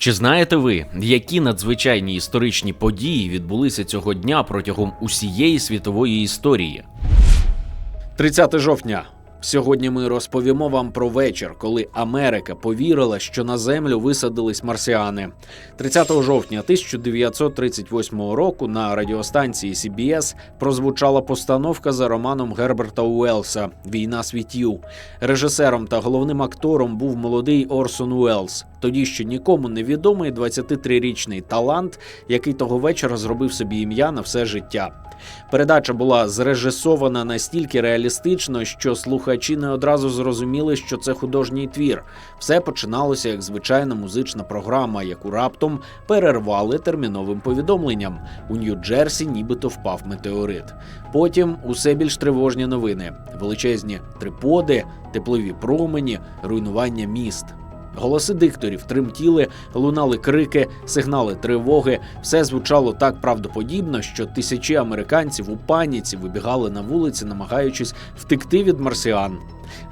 Чи знаєте ви, які надзвичайні історичні події відбулися цього дня протягом усієї світової історії? 30 жовтня. Сьогодні ми розповімо вам про вечір, коли Америка повірила, що на землю висадились марсіани. 30 жовтня 1938 року на радіостанції CBS прозвучала постановка за романом Герберта Уелса Війна світів. Режисером та головним актором був молодий Орсон Уелс, тоді ще нікому не відомий 23-річний талант, який того вечора зробив собі ім'я на все життя. Передача була зрежисована настільки реалістично, що слухачі не одразу зрозуміли, що це художній твір. Все починалося як звичайна музична програма, яку раптом перервали терміновим повідомленням. У Нью-Джерсі нібито впав метеорит. Потім усе більш тривожні новини: величезні триподи, теплові промені, руйнування міст. Голоси дикторів тремтіли, лунали крики, сигнали тривоги. Все звучало так правдоподібно, що тисячі американців у паніці вибігали на вулиці, намагаючись втекти від марсіан.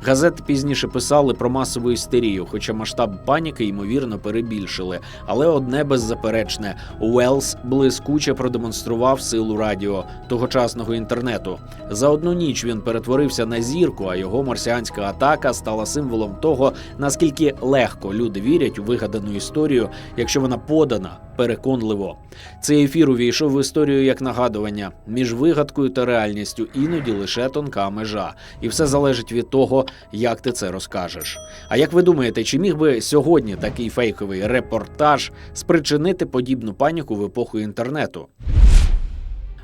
Газети пізніше писали про масову істерію, хоча масштаб паніки ймовірно перебільшили. Але одне беззаперечне: Уелс блискуче продемонстрував силу радіо тогочасного інтернету. За одну ніч він перетворився на зірку, а його марсіанська атака стала символом того, наскільки легко люди вірять у вигадану історію, якщо вона подана переконливо. Цей ефір увійшов в історію як нагадування між вигадкою та реальністю іноді лише тонка межа, і все залежить від того, як ти це розкажеш. А як ви думаєте, чи міг би сьогодні такий фейковий репортаж спричинити подібну паніку в епоху інтернету?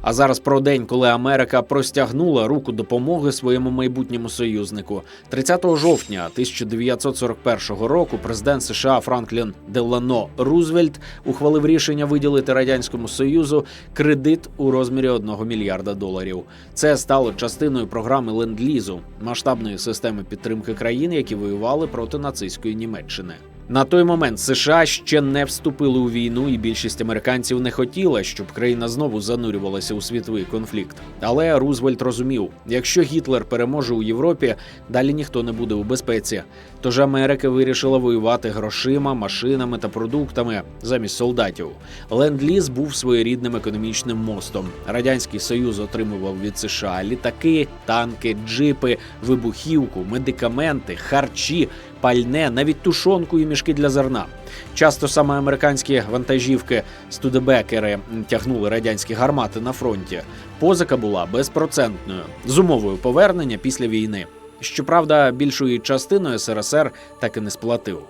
А зараз про день, коли Америка простягнула руку допомоги своєму майбутньому союзнику. 30 жовтня 1941 року президент США Франклін Делано Рузвельт ухвалив рішення виділити радянському союзу кредит у розмірі 1 мільярда доларів. Це стало частиною програми ленд-лізу масштабної системи підтримки країн, які воювали проти нацистської Німеччини. На той момент США ще не вступили у війну, і більшість американців не хотіла, щоб країна знову занурювалася у світовий конфлікт. Але Рузвельт розумів, якщо Гітлер переможе у Європі, далі ніхто не буде у безпеці. Тож Америка вирішила воювати грошима, машинами та продуктами замість солдатів. Ленд-ліз був своєрідним економічним мостом. Радянський Союз отримував від США літаки, танки, джипи, вибухівку, медикаменти, харчі пальне, навіть тушонку і мішки для зерна. Часто саме американські вантажівки студебекери тягнули радянські гармати на фронті. Позика була безпроцентною з умовою повернення після війни. Щоправда, більшою частиною СРСР так і не сплатив.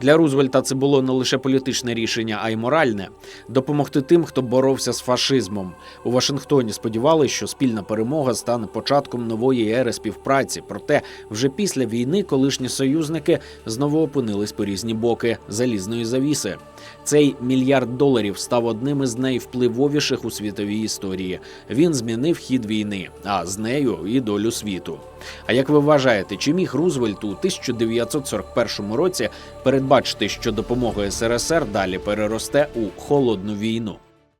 Для Рузвельта це було не лише політичне рішення, а й моральне допомогти тим, хто боровся з фашизмом. У Вашингтоні сподівалися, що спільна перемога стане початком нової ери співпраці. Проте вже після війни колишні союзники знову опинились по різні боки залізної завіси. Цей мільярд доларів став одним із найвпливовіших у світовій історії. Він змінив хід війни, а з нею і долю світу. А як ви вважаєте, чи міг Рузвельт у 1941 році передбачити, що допомога СРСР далі переросте у холодну війну?